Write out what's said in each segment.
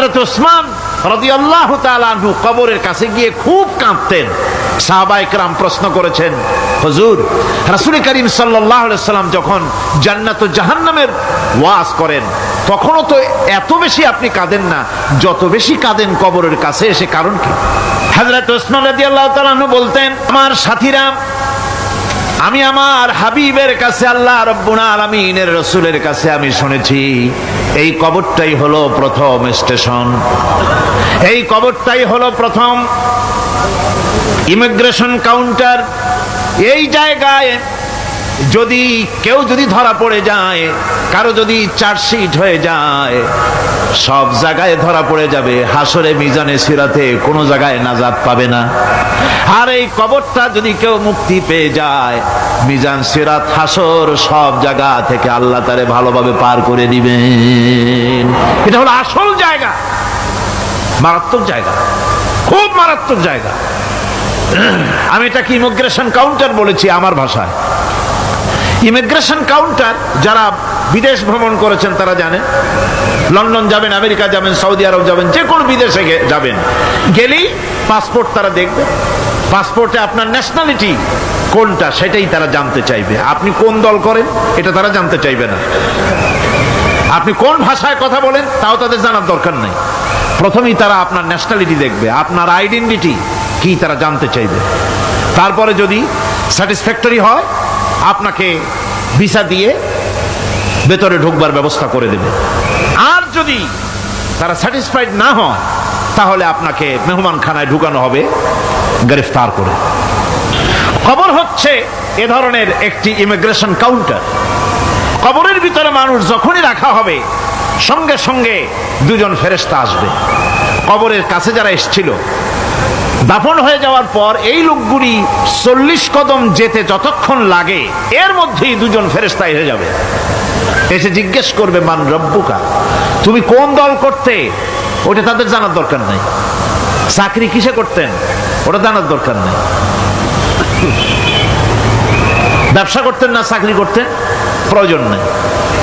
হজরত ওসমান রাদিয়াল্লাহু আনহু কবরের কাছে গিয়ে খুব কাঁদতেন। সাহাবা একরাম প্রশ্ন করেছেন, হুজুর, রাসূল করিম সাল্লাম যখন জান্নাত জাহান্নামের ওয়াজ করেন, তখনও তো এত বেশি আপনি কাঁদেন না, যত বেশি কাঁদেন কবরের কাছে এসে কারণ কি? হযরত ওসমান রাদিয়াল্লাহু তাআলা আনহু বলতেন, আমার সাথীরা আমি আমার হাবিবের কাছে আল্লাহ রব্বুল আলামিনের রসুলের কাছে আমি শুনেছি, এই কবরটাই হলো প্রথম স্টেশন। এই কবরটাই হলো প্রথম ইমিগ্রেশন কাউন্টার। এই জায়গায় যদি কেউ যদি ধরা পড়ে যায়, কারও যদি চার্জশিট হয়ে যায়, সব জায়গায় ধরা পড়ে যাবে। হাসরে মিজানে সিরাতে কোনো জায়গায় নাজাত পাবে না। আর এই কবরটা যদি কেউ মুক্তি পেয়ে যায়, মিজান সিরাত হাসর সব জায়গা থেকে আল্লাহ তারে ভালোভাবে পার করে দিবেন। এটা হলো আসল জায়গা। মারাত্মক জায়গা। খুব মারাত্মক জায়গা। আমি এটাকে ইমিগ্রেশন কাউন্টার বলেছি আমার ভাষায়? ইমিগ্রেশন কাউন্টার যারা বিদেশ ভ্রমণ করেছেন, তারা জানে। লন্ডন যাবেন, আমেরিকা যাবেন, সৌদি আরব যাবেন, যে কোনো বিদেশে যাবেন। গেলেই পাসপোর্ট তারা দেখবে। পাসপোর্টে আপনার ন্যাশনালিটি কোনটা, সেটাই তারা জানতে চাইবে। আপনি কোন দল করেন, এটা তারা জানতে চাইবে না। আপনি কোন ভাষায় কথা বলেন, তাও তাদের জানার দরকার নেই। প্রথমেই তারা আপনার ন্যাশনালিটি দেখবে, আপনার আইডেন্টিটি কি তারা জানতে চাইবে। তারপরে যদি স্যাটিসফ্যাক্টরি হয়, আপনাকে ভিসা দিয়ে ভেতরে ঢুকবার ব্যবস্থা করে দেবে। আর যদি তারা স্যাটিসফাইড না হয় তাহলে আপনাকে মেহমানখানায় ঢুকানো হবে, গ্রেফতার করে। খবর হচ্ছে, এ ধরনের একটি ইমিগ্রেশন কাউন্টার কবরের ভিতরে মানুষ যখনই রাখা হবে, সঙ্গে সঙ্গে দুজন ফেরেস্তা আসবে। কবরের কাছে যারা এসছিল দাফন হয়ে যাওয়ার পর এই লোকগুলি চল্লিশ কদম যেতে যতক্ষণ লাগে, এর মধ্যেই দুজন ফেরেস্তা হয়ে যাবে। এসে জিজ্ঞেস করবে, মান রব্বুকা, তুমি কোন দল করতে? ওটা তাদের জানার দরকার নাই। চাকরি কিসে করতেন? ওটা জানার দরকার নেই। ব্যবসা করতেন না, চাকরি করতেন? প্রয়োজন নেই।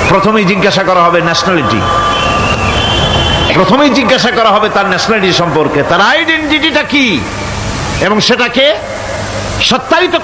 প্রথমেই জিজ্ঞাসা করা হবে ন্যাশনালিটি প্রথমেই জিজ্ঞাসা করা হবে তার ন্যাশনালিটি সম্পর্কে। তার আইডেন্টিটিটা কি? এবং সেটাকে সত্যায়িত